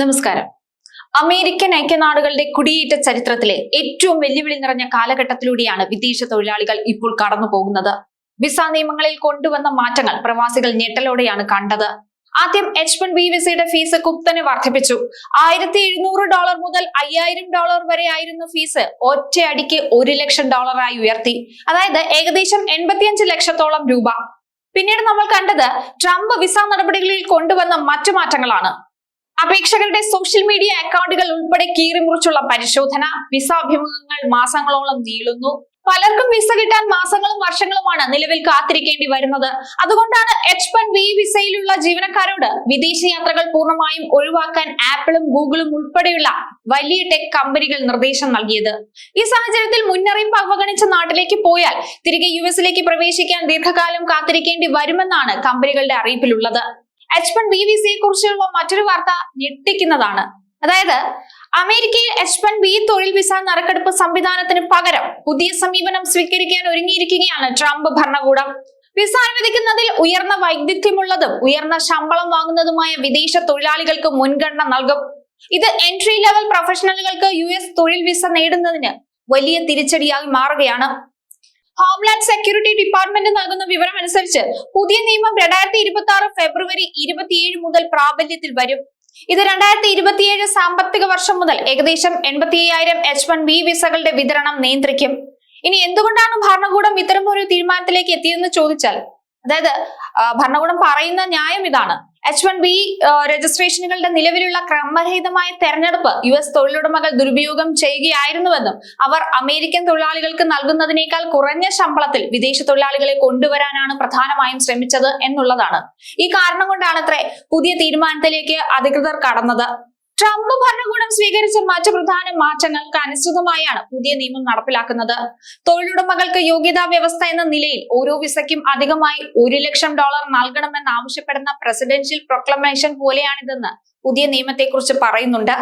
നമസ്കാരം. അമേരിക്കൻ ഐക്യനാടുകളുടെ കുടിയേറ്റ ചരിത്രത്തിലെ ഏറ്റവും വെല്ലുവിളി നിറഞ്ഞ കാലഘട്ടത്തിലൂടെയാണ് വിദേശ തൊഴിലാളികൾ ഇപ്പോൾ കടന്നു പോകുന്നത്. വിസ നിയമങ്ങളിൽ കൊണ്ടുവന്ന മാറ്റങ്ങൾ പ്രവാസികൾ ഞെട്ടലോടെയാണ് കണ്ടത്. ആദ്യം എച്ച് വൺ ബി വിസയുടെ ഫീസ് കുത്തനെ വർദ്ധിപ്പിച്ചു. ആയിരത്തി എഴുന്നൂറ് ഡോളർ മുതൽ അയ്യായിരം ഡോളർ വരെ ആയിരുന്ന ഫീസ്. ഒറ്റയടിക്ക് ഒരു ലക്ഷം ഡോളറായി ഉയർത്തി. അതായത് ഏകദേശം എൺപത്തിയഞ്ച് ലക്ഷത്തോളം രൂപ. പിന്നീട് നമ്മൾ കണ്ടത് ട്രംപ് വിസ നടപടികളിൽ കൊണ്ടുവന്ന മറ്റു മാറ്റങ്ങളാണ്. അപേക്ഷകരുടെ സോഷ്യൽ മീഡിയ അക്കൗണ്ടുകൾ ഉൾപ്പെടെ കീറിമുറിച്ചുള്ള പരിശോധന വിസ അഭിമുഖങ്ങൾ മാസങ്ങളോളം നീളുന്നു. പലർക്കും വിസ കിട്ടാൻ മാസങ്ങളും വർഷങ്ങളുമാണ് നിലവിൽ കാത്തിരിക്കേണ്ടി വരുന്നത്. അതുകൊണ്ടാണ് എച്ച് വൺ വി വിസയിലുള്ള ജീവനക്കാരോട് വിദേശ യാത്രകൾ പൂർണമായും ഒഴിവാക്കാൻ ആപ്പിളും ഗൂഗിളും ഉൾപ്പെടെയുള്ള വലിയ ടെക് കമ്പനികൾ നിർദ്ദേശം നൽകിയത്. ഈ സാഹചര്യത്തിൽ മുന്നറിയിപ്പ് അവഗണിച്ച നാട്ടിലേക്ക് പോയാൽ തിരികെ യു എസിലേക്ക് പ്രവേശിക്കാൻ ദീർഘകാലം കാത്തിരിക്കേണ്ടി വരുമെന്നാണ് കമ്പനികളുടെ അറിയിപ്പിലുള്ളത്. എച്ച് വൺ ബി വിസയെ കുറിച്ചുള്ള മറ്റൊരു വാർത്ത ഞെട്ടിക്കുന്നതാണ്. അതായത് അമേരിക്കയിൽ എച്ച് വൺ ബി തൊഴിൽ വിസ നറുക്കെടുപ്പ് സംവിധാനത്തിന് പകരം പുതിയ സമീപനം സ്വീകരിക്കാൻ ഒരുങ്ങിയിരിക്കുകയാണ് ട്രംപ് ഭരണകൂടം. വിസ അനുവദിക്കുന്നതിൽ ഉയർന്ന വൈദഗ്ധ്യമുള്ളതും ഉയർന്ന ശമ്പളം വാങ്ങുന്നതുമായ വിദേശ തൊഴിലാളികൾക്ക് മുൻഗണന നൽകും. ഇത് എൻട്രി ലെവൽ പ്രൊഫഷണലുകൾക്ക് യു എസ് തൊഴിൽ വിസ നേടുന്നതിന് വലിയ തിരിച്ചടിയായി മാറുകയാണ്. ഹോംലാൻഡ് സെക്യൂരിറ്റി ഡിപ്പാർട്ട്മെന്റ് നൽകുന്ന വിവരം അനുസരിച്ച് പുതിയ നിയമം രണ്ടായിരത്തി ഇരുപത്തി ആറ് ഫെബ്രുവരി ഇരുപത്തിയേഴ് മുതൽ പ്രാബല്യത്തിൽ വരും. ഇത് രണ്ടായിരത്തി ഇരുപത്തിയേഴ് സാമ്പത്തിക വർഷം മുതൽ ഏകദേശം എൺപത്തി അയ്യായിരം എച്ച് വൺ ബി വിസകളുടെ വിതരണം നിയന്ത്രിക്കും. ഇനി എന്തുകൊണ്ടാണ് ഭരണകൂടം ഇത്തരം ഒരു തീരുമാനത്തിലേക്ക് എത്തിയതെന്ന് ചോദിച്ചാൽ അതായത് ഭരണകൂടം പറയുന്ന ന്യായം ഇതാണ്. എച്ച് വൺ ബി രജിസ്ട്രേഷനുകളുടെ നിലവിലുള്ള ക്രമരഹിതമായ തെരഞ്ഞെടുപ്പ് യു എസ് തൊഴിലുടമകൾ ദുരുപയോഗം ചെയ്യുകയായിരുന്നുവെന്നും അവർ അമേരിക്കൻ തൊഴിലാളികൾക്ക് നൽകുന്നതിനേക്കാൾ കുറഞ്ഞ ശമ്പളത്തിൽ വിദേശ തൊഴിലാളികളെ കൊണ്ടുവരാനാണ് പ്രധാനമായും ശ്രമിച്ചത് എന്നുള്ളതാണ്. ഈ കാരണം കൊണ്ടാണ് അത്രേ പുതിയ തീരുമാനത്തിലേക്ക് അധികൃതർ കടന്നത്. ട്രംപ് ഭരണകൂടം സ്വീകരിച്ച മറ്റ് പ്രധാന മാറ്റങ്ങൾക്ക് അനുസൃതമായാണ് പുതിയ നിയമം നടപ്പിലാക്കുന്നത്. തൊഴിലുടമകൾക്ക് യോഗ്യതാ വ്യവസ്ഥ എന്ന നിലയിൽ ഓരോ വിസയ്ക്കും അധികമായി ഒരു ലക്ഷം ഡോളർ നൽകണമെന്ന് ആവശ്യപ്പെടുന്ന പ്രസിഡൻഷ്യൽ പ്രൊക്ലമേഷൻ പോലെയാണിതെന്ന് പുതിയ നിയമത്തെക്കുറിച്ച് പറയുന്നുണ്ട്.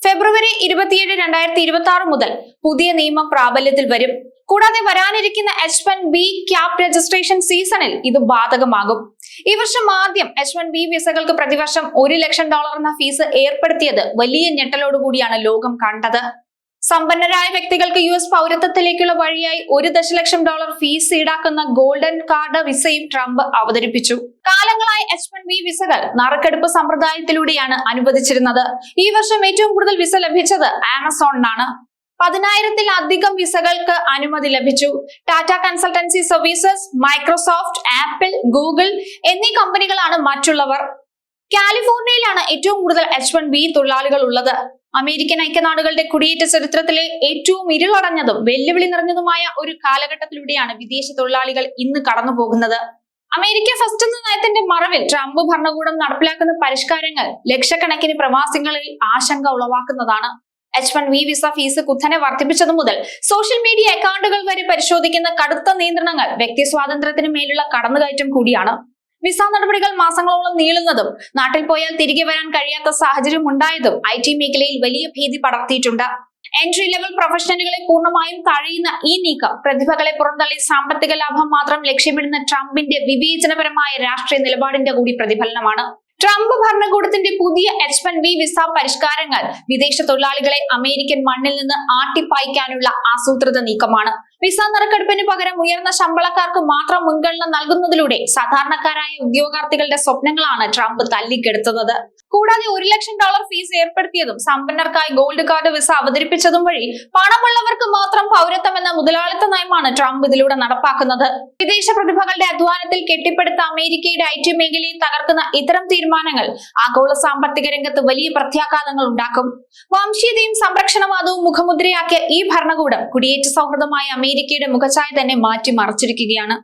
ഫെബ്രുവരി ഇരുപത്തിയേഴ് രണ്ടായിരത്തി ഇരുപത്തി ആറ് മുതൽ പുതിയ നിയമം പ്രാബല്യത്തിൽ വരും. കൂടാതെ വരാനിരിക്കുന്ന H one B cap registration സീസണിൽ ഇത് ബാധകമാകും. ഈ വർഷം ആദ്യം എച്ച് വൺ ബി വിസകൾക്ക് പ്രതിവർഷം ഒരു ലക്ഷം ഡോളർ എന്ന ഫീസ് ഏർപ്പെടുത്തിയത് വലിയ ഞെട്ടലോടുകൂടിയാണ് ലോകം കണ്ടത്. സമ്പന്നരായ വ്യക്തികൾക്ക് യു എസ് പൗരത്വത്തിലേക്കുള്ള വഴിയായി ഒരു ദശലക്ഷം ഡോളർ ഫീസ് ഈടാക്കുന്ന ഗോൾഡൻ കാർഡ് വിസയും ട്രംപ് അവതരിപ്പിച്ചു. കാലങ്ങളായി എച്ച് വൺ ബി വിസകൾ നറുക്കെടുപ്പ് സമ്പ്രദായത്തിലൂടെയാണ് അനുവദിച്ചിരുന്നത്. ഈ വർഷം ഏറ്റവും കൂടുതൽ വിസ ലഭിച്ചത് ആമസോണിനാണ് പതിനായിരത്തിലധികം വിസകൾക്ക് അനുമതി ലഭിച്ചു. Tata consultancy services Microsoft Apple Google എന്നീ കമ്പനികളാണ് മറ്റുള്ളവർ. കാലിഫോർണിയയിലാണ് ഏറ്റവും കൂടുതൽ എച്ച് വൺ ബി തൊഴിലാളികൾ ഉള്ളത്. അമേരിക്കൻ ഐക്യനാടുകളുടെ കുടിയേറ്റ ചരിത്രത്തിലെ ഏറ്റവും ഇരുളടഞ്ഞതും വെല്ലുവിളി നിറഞ്ഞതുമായ ഒരു കാലഘട്ടത്തിലൂടെയാണ് വിദേശ തൊഴിലാളികൾ ഇന്ന് കടന്നു പോകുന്നത് അമേരിക്ക ഫസ്റ്റ് എന്ന നയത്തിന്റെ മറവിൽ ട്രംപ് ഭരണകൂടം നടപ്പിലാക്കുന്ന പരിഷ്കാരങ്ങൾ ലക്ഷക്കണക്കിന് പ്രവാസികളിൽ ആശങ്ക ഉളവാക്കുന്നതാണ്. H one V visa fees കുത്തനെ വർദ്ധിപ്പിച്ചതു മുതൽ സോഷ്യൽ മീഡിയ അക്കൗണ്ടുകൾ വരെ പരിശോധിക്കുന്ന കടുത്ത നിയന്ത്രണങ്ങൾ വ്യക്തി സ്വാതന്ത്ര്യത്തിന് മേലുള്ള കടന്നുകയറ്റം കൂടിയാണ്. വിസ നടപടികൾ മാസങ്ങളോളം നീളുന്നതും നാട്ടിൽ പോയാൽ തിരികെ വരാൻ കഴിയാത്ത സാഹചര്യം ഉണ്ടായതും ഐ ടി മേഖലയിൽ വലിയ ഭീതി പടർത്തിയിട്ടുണ്ട്. എൻട്രി ലെവൽ പ്രൊഫഷണലുകളെ പൂർണമായും തഴയുന്ന ഈ നീക്കം പ്രതിഭകളെ പുറന്തള്ളി സാമ്പത്തിക ലാഭം മാത്രം ലക്ഷ്യമിടുന്ന ട്രംപിന്റെ വിവേചനപരമായ രാഷ്ട്രീയ നിലപാടിന്റെ കൂടി പ്രതിഫലനമാണ്. ട്രംപ് ഭരണകൂടത്തിന്റെ പുതിയ എച്ച് വൺ ബി വിസ പരിഷ്കാരങ്ങൾ വിദേശ തൊഴിലാളികളെ അമേരിക്കൻ മണ്ണിൽ നിന്ന് ആട്ടിപ്പായിക്കാനുള്ള ആസൂത്രിത നീക്കമാണ്. വിസ നറുക്കെടുപ്പിന് പകരം ഉയർന്ന ശമ്പളക്കാർക്ക് മാത്രം മുൻഗണന നൽകുന്നതിലൂടെ സാധാരണക്കാരായ ഉദ്യോഗാർത്ഥികളുടെ സ്വപ്നങ്ങളാണ് ട്രംപ് തല്ലിക്കെടുത്തുന്നത് കൂടാതെ ഒരു ലക്ഷം ഡോളർ ഫീസ് ഏർപ്പെടുത്തിയതും സമ്പന്നർക്കായി ഗോൾഡ് കാർഡ് വിസ അവതരിപ്പിച്ചതും വഴി പണമുള്ളവർക്ക് മാത്രം പൗരത്വം എന്ന മുതലാളിത്ത നയമാണ് ട്രംപ് ഇതിലൂടെ നടപ്പാക്കുന്നത്. വിദേശ പ്രതിഭകളുടെ അധ്വാനത്തിൽ കെട്ടിപ്പടുത്ത അമേരിക്കയുടെ ഐ ടി മേഖലയെ തകർക്കുന്ന ഇത്തരം തീരുമാനങ്ങൾ ആഗോള സാമ്പത്തിക രംഗത്ത് വലിയ പ്രത്യാഘാതങ്ങൾ ഉണ്ടാക്കും. വംശീയതയും സംരക്ഷണവാദവും മുഖമുദ്രയാക്കിയ ഈ ഭരണകൂടം കുടിയേറ്റ സൗഹൃദമായ അമേരിക്കയുടെ മുഖച്ഛായ തന്നെ മാറ്റി മറച്ചിരിക്കുകയാണ്